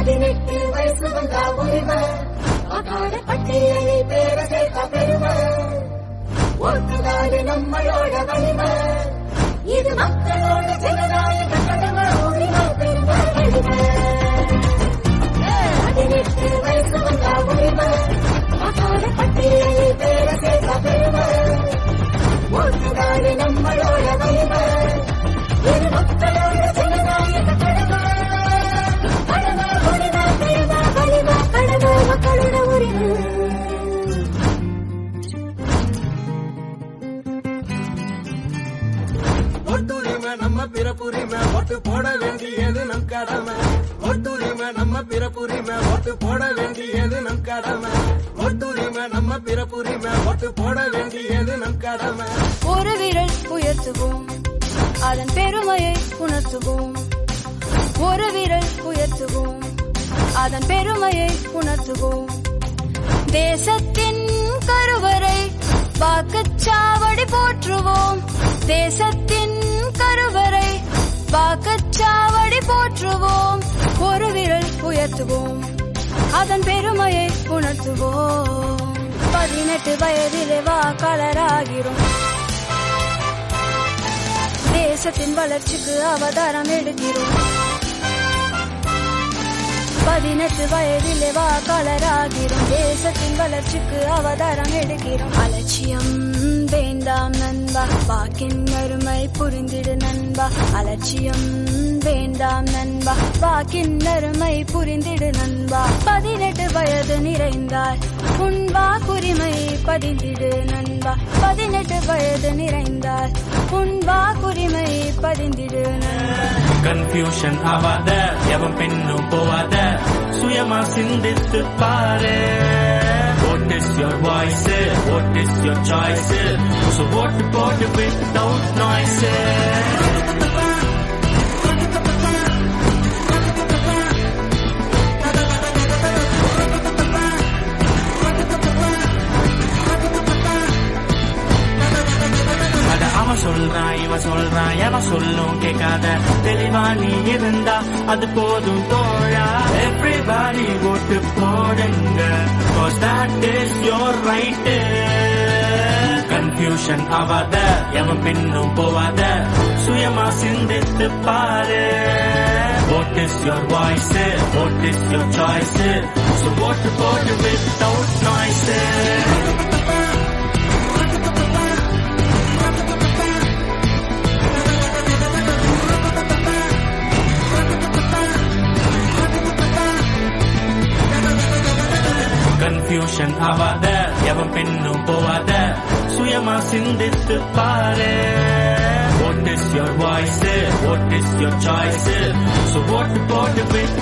பதினெட்டு வயசு வந்தா ஒருவர். அகாட பட்டியலில் பேர சேர்த்த பெருவர். ஓட்டுதாரு நம்மளோட வலிவர் ஒட்டுரிமை நம்ம பிறப்புரிமை ஓட்டு போட வேண்டியது நம் கடமை. ஒட்டுரிமை நம்ம பிறப்புரிமை ஓட்டு போட வேண்டியது நம் கடமை. ஒட்டுரிமை நம்ம பிறப்புரிமை ஓட்டு போட வேண்டியது நம் கடமை. ஒரு விரல் உயர்த்துவோம் அதன் பெருமையை உணர்த்துவோம். ஒரு விரல் உயர்த்துவோம் அதன் பெருமையை உணர்த்துவோம். தேசத்தின் கருவறை வாக்குச்சாவடி போற்றுவோம். தேசத்தின் போற்றுவோம். ஒரு விரல் உயர்த்துவோம். அதன் பெருமையை உணர்த்துவோம். பதினெட்டு வயதிலே வாக்காளராகிறோம் தேசத்தின் வளர்ச்சிக்கு அவதாரம் எடுக்கிறோம். பதினெட்டு வயதிலே வாக்காளராகிறோம் தேசத்தின் வளர்ச்சிக்கு அவதாரம் எடுக்கிறோம். அலட்சியம் வேண்டாம். நண்பா. வாக்கின் அருமை புரிந்திடு நண்பா. அலட்சியம் வேண்டாம் நண்பா. வாக்கின் அருமை புரிந்திடு நண்பா. பதினெட்டு வயது நிறைந்தால் உண்பா வாக்குரிமை பதிந்திடு நண்பா. பதினெட்டு வயது நிறைந்தால் உண்பா வாக்குரிமை பதிந்திடு நண்பா. கன்ஃபியூஷன் ஆவாத எவன் பெண்ணும் போவாத. சுயமா சிந்தித்து பாரு. What is your voice? What is your choice? So what about without noise? சொல்றான் எவன் சொல்லும் கேட்காத தெளிவா நீ இருந்தா அது போதும் தோழா எவ்ரிபாடி ஓட்டு போடுங்க cause that is your confusion ஆவாத எவன் பின்னும் போவாத சுயமா சிந்தித்து பாரு What is your voice? What is your choice? So vote போடு without noise. ஆவாத எவன் பெண்ணும் போவாத சுயமா சிந்தித்து பாரு What is your voice? What is your choice? So vote போடு without noise.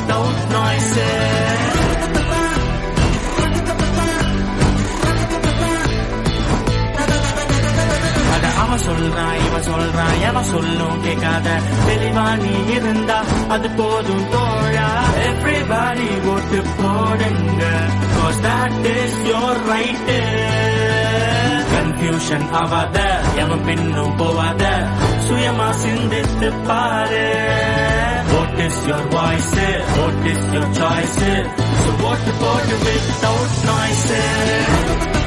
இவன் சொல்றான் எவன் சொல்லும் கேட்காத தெளிவா நீ இருந்தா அது போதும் தோழா எவ்ரிபாடி ஓட்டு போடுங்க cause that is your right confusion ஆவாத எவன் பின்னும் போவாத சுயமா சிந்தித்து பாரு What is your voice? What is your choice? So vote with without noise.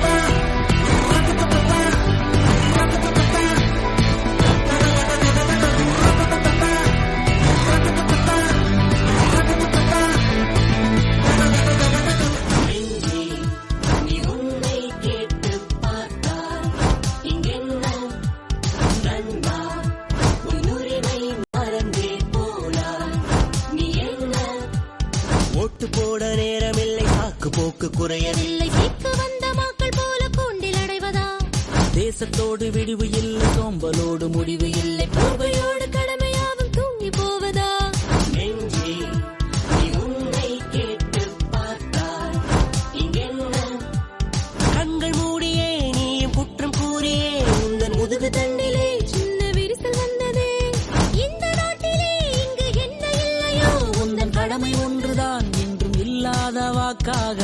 போக்கு குறையவில்லை. வந்த மக்கள் போல கூண்டில் அடைவதா? தேசத்தோடு விடிவு இல்லை சோம்பலோடு முடிவு இல்லை. போர்வையோடு கடமையாவும் தூங்கி போவதா? கண்கள் மூடியே நீயும் குற்றம் கூறியே. உந்தன் முதுகு தண்டிலே சின்ன விரிசல் வந்ததே. இந்த நாட்டிலே இங்கு என்ன இல்லையோ? உந்தன் கடமை ஒன்றுதான் என்றும் இல்லாத வாக்காக